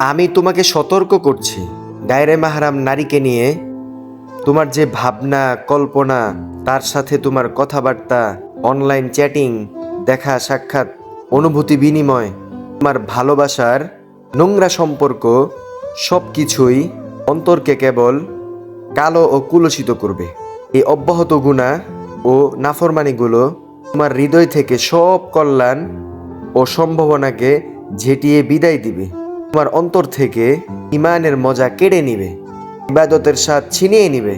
আমি তোমাকে সতর্ক করছি। গায়রে মাহারাম নারীকে নিয়ে তোমার যে ভাবনা, কল্পনা, তার সাথে তোমার কথাবার্তা, অনলাইন চ্যাটিং, দেখা, সাক্ষাৎ, অনুভূতি বিনিময়, তোমার ভালোবাসার নোংরা সম্পর্ক সব কিছুই অন্তরকে কেবল কালো ও কুলসিত করবে। এই অব্যাহত গুণা ও নাফরমানিগুলো তোমার হৃদয় থেকে সব কল্যাণ ও সম্ভাবনাকে ঝেঁটিয়ে বিদায় দিবে। তোমার অন্তর থেকে ইমানের মজা কেড়ে নিবে, ইবাদতের স্বাদ ছিনিয়ে নিবে,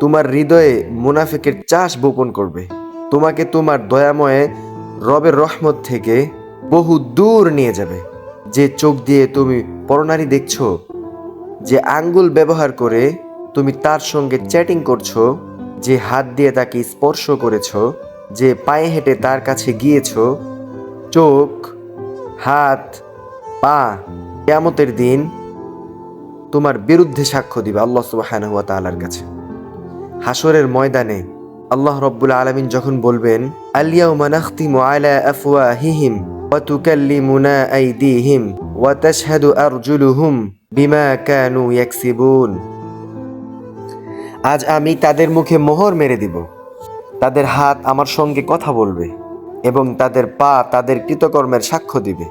তোমার হৃদয়ে মুনাফিকের চাষ বপন করবে। তোমাকে তোমার দয়াময়ে রবের রহমত থেকে বহু দূর নিয়ে যাবে। যে চোখ দিয়ে তুমি পরনারী দেখছ, যে আঙ্গুল ব্যবহার করে তুমি তার সঙ্গে চ্যাটিং করছ, যে হাত দিয়ে তাকে স্পর্শ করেছ, যে পায়ে হেঁটে তার কাছে গিয়েছো, চোখ, হাত, পা কেয়ামতের দিন তোমার বিরুদ্ধে সাক্ষ্য দিবে আল্লাহ সুবহানাহু ওয়া তাআলার কাছে। হাসরের ময়দানে আল্লাহ রব্বুল আলামিন যখন বলবেন আলিয়াউমা নাখতিমু আলা আফওয়াহিহিম ওয়া তুকাল্লিমুনা আইদিহিম ওয়া তাশহাদু আরজুলুহুম বিমা কানু ইয়াকসিবুন। আজ আমি তাদের মুখে মোহর মেরে দিব। তাদের হাত আমার সঙ্গে কথা বলবে এবং তাদের পা তাদের কৃতকর্মের সাক্ষ্য দিবে।